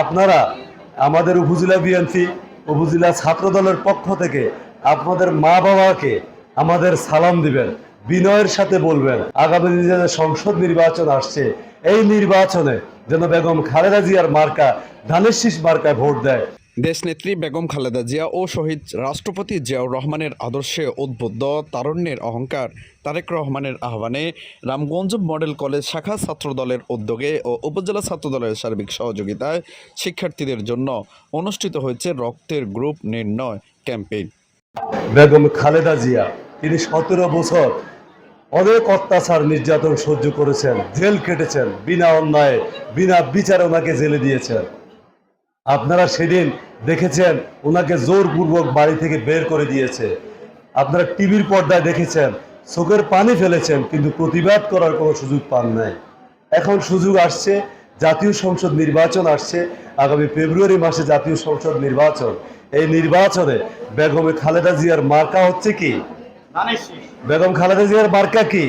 আপনারা আমাদের উপজেলা বিএনপি, উপজেলা ছাত্র দলের পক্ষ থেকে আপনাদের মা বাবাকে আমাদের সালাম দিবেন, বিনয়ের সাথে বলবেন, আগামী দিনে সংসদ নির্বাচন আসছে, এই নির্বাচনে যেন বেগম খালেদা জিয়ার মার্কা, ধানের শীষ মার্কায় ভোট দেয়। দেশনেত্রী বেগম খালেদা জিয়া ও শহীদ রাষ্ট্রপতি জিয়াউর রহমানের আদর্শে উদ্বুদ্ধ তারুণ্যের অহংকার। তারেক রহমানের আহ্বানে রামগঞ্জ মডেল কলেজ শাখা ছাত্রদলের উদ্যোগে ও উপজেলা ছাত্রদলের সার্বিক সহযোগিতায় শিক্ষার্থীদের জন্য অনুষ্ঠিত হয়েছে রক্তের গ্রুপ নির্ণয় ক্যাম্পেইন। বেগম খালেদা জিয়া, তিনি সতেরো বছর অনেক অত্যাচার, নির্যাতন সহ্য করেছেন, জেল কেটেছেন, বিনা অন্যায়, বিনা বিচারে ওনাকে জেলে দিয়েছেন। আপনারা সেদিন দেখেছেন? ওনাকে জোরপূর্বক বাড়ি থেকে বের করে দিয়েছে। আপনারা টিভির পর্দায় দেখেছেন চোখের পানি ফেলেছেন কিন্তু প্রতিবাদ করার কোনো সুযোগ পান নাই। এখন সুযোগ আসছে জাতীয় সংসদ নির্বাচন আসছে। আগামী ফেব্রুয়ারি মাসে জাতীয় সংসদ নির্বাচন। এই নির্বাচনে বেগমে খালেদা জিয়ার মার্কা হচ্ছে কি? বেগম খালেদা জিয়ার মার্কা কি?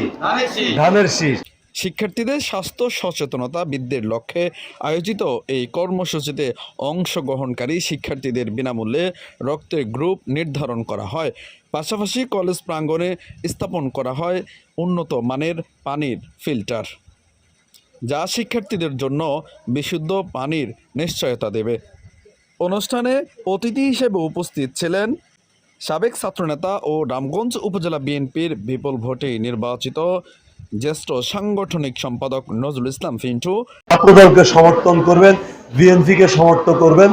ধানের শীষ। শিক্ষার্থীদের স্বাস্থ্য সচেতনতা বৃদ্ধির লক্ষ্যে আয়োজিত এই কর্মসূচিতে অংশগ্রহণকারী শিক্ষার্থীদের বিনামূল্যে রক্তের গ্রুপ নির্ধারণ করা হয়। পাশাপাশি কলেজ প্রাঙ্গণে স্থাপন করা হয় উন্নত মানের পানির ফিল্টার, যা শিক্ষার্থীদের জন্য বিশুদ্ধ পানির নিশ্চয়তা দেবে। অনুষ্ঠানে অতিথি হিসেবে উপস্থিত ছিলেন সাবেক ছাত্রনেতা ও রামগঞ্জ উপজেলা বিএনপির বিপুল ভোটে নির্বাচিত জ্যেষ্ঠ সাংগঠনিক সম্পাদক নজরুল ইসলাম ফিন্টু। ছাত্রদলকে সমর্থন করবেন বিএনপিকে সমর্থন করবেন।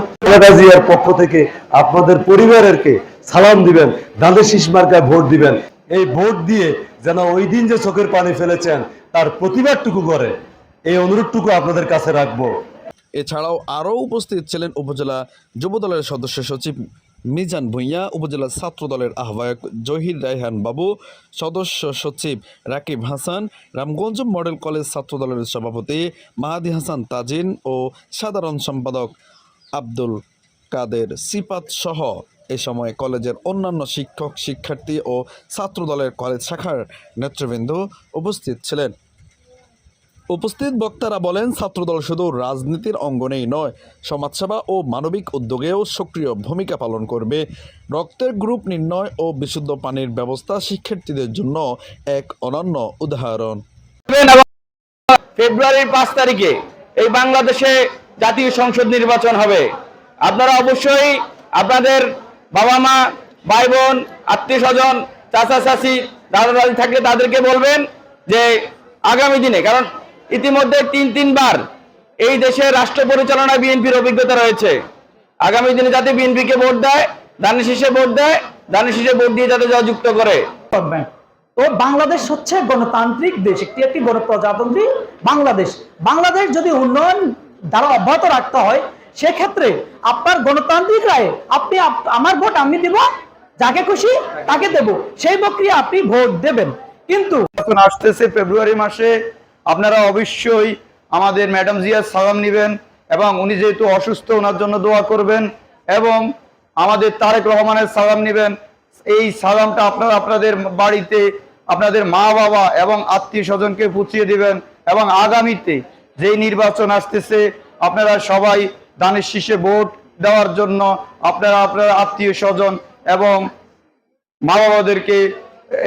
জিয়ার পক্ষ থেকে আপনাদের পরিবারেরকে সালাম দিবেন দাঁড়ে শীষ মার্কায় ভোট দিবেন। এই ভোট দিয়ে যেন ওই দিন যে চোখের পানি ফেলেছেন তার প্রতিবাদটুকু করে এই অনুরোধটুকু আপনাদের কাছে রাখব। এছাড়াও আরও উপস্থিত ছিলেন উপজেলা যুবদলের সদস্য সচিব মিজান ভুঁইয়া, উপজেলা ছাত্র দলের আহ্বায়ক জহির রায়হান বাবু, সদস্য সচিব রাকিব হাসান, রামগঞ্জ মডেল কলেজ ছাত্র দলের সভাপতি মাহাদি হাসান তাজিন ও সাধারণ সম্পাদক আব্দুল কাদের সিপাত সহ এ সময় কলেজের অন্যান্য শিক্ষক, শিক্ষার্থী ও ছাত্র দলের কলেজ শাখার নেতৃবৃন্দ উপস্থিত ছিলেন। উপস্থিত বক্তারা বলেন, ছাত্রদল শুধু রাজনীতির অঙ্গনেই নয়, সমাজসেবা ও মানবিক উদ্যোগেও সক্রিয় ভূমিকা পালন করবে। রক্তের গ্রুপ নির্ণয় ও বিশুদ্ধ পানির ব্যবস্থা শিক্ষার্থীদের জন্য এক অনন্য উদাহরণ। ফেব্রুয়ারির পাঁচ তারিখে এই বাংলাদেশে জাতীয় সংসদ নির্বাচন হবে। আপনারা অবশ্যই আপনাদের বাবা মা ভাই বোন আত্মীয় স্বজন চাচা চাচি দাদা দাদি থাকলে তাদেরকে বলবেন যে আগামী দিনে, কারণ ইতিমধ্যে তিন তিনবার এই দেশে রাষ্ট্র পরিচালনায় বিএনপির অভিজ্ঞতা রয়েছে। আগামী দিনে যাতে বিএনপিকে ভোট দেয় দানের শীষে ভোট দেয় দানের শীষে ভোট দিয়ে যাতে যুক্ত করে। তো বাংলাদেশ হচ্ছে গণতান্ত্রিক দেশ একটি একটি গণপ্রজাতন্ত্রী বাংলাদেশ। বাংলাদেশ যদি উন্নয়ন দ্বারা অব্যাহত রাখতে হয় সেক্ষেত্রে আপনার গণতান্ত্রিক রায়ে আপনি আমার ভোট আমি দেব যাকে খুশি তাকে দেব সেই প্রক্রিয়া আপনি ভোট দেবেন। কিন্তু এখন আসতেছে ফেব্রুয়ারি মাসে আপনারা অবশ্যই আমাদের ম্যাডাম জিয়ার সালাম নেবেন এবং উনি যেহেতু অসুস্থ ওনার জন্য দোয়া করবেন এবং আমাদের তারেক রহমানের সালাম নেবেন। এই সালামটা আপনারা আপনাদের বাড়িতে আপনাদের মা বাবা এবং আত্মীয় স্বজনকে পুছিয়ে দিবেন এবং আগামীতে যেই নির্বাচন আসতেছে আপনারা সবাই দানের শীষে ভোট দেওয়ার জন্য আপনারা আপনার আত্মীয় স্বজন এবং মা বাবাদেরকে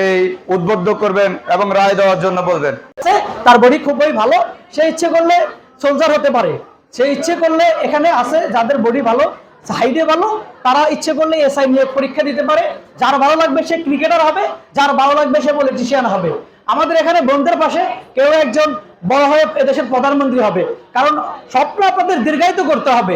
এই উদ্বুদ্ধ করবেন এবং রায় দেওয়ার জন্য বলবেন। আছে, তার বডি খুবই ভালো। সে ইচ্ছে করলে সোলজার হতে পারে। সে ইচ্ছে করলে এখানে আছে যাদের বডি ভালো সাইডে ভালো, তারা ইচ্ছে করলে এসআই নিয়োগ পরীক্ষা দিতে পারে। যার ভালো লাগবে সে ক্রিকেটার হবে, যার ভালো লাগবে সে পলিটিশিয়ান হবে। আমাদের এখানে বন্ধের পাশে কেউ একজন বড় হয়ে এদেশের প্রধানমন্ত্রী হবে। কারণ স্বপ্ন আপনাদের দীর্ঘায়িত করতে হবে।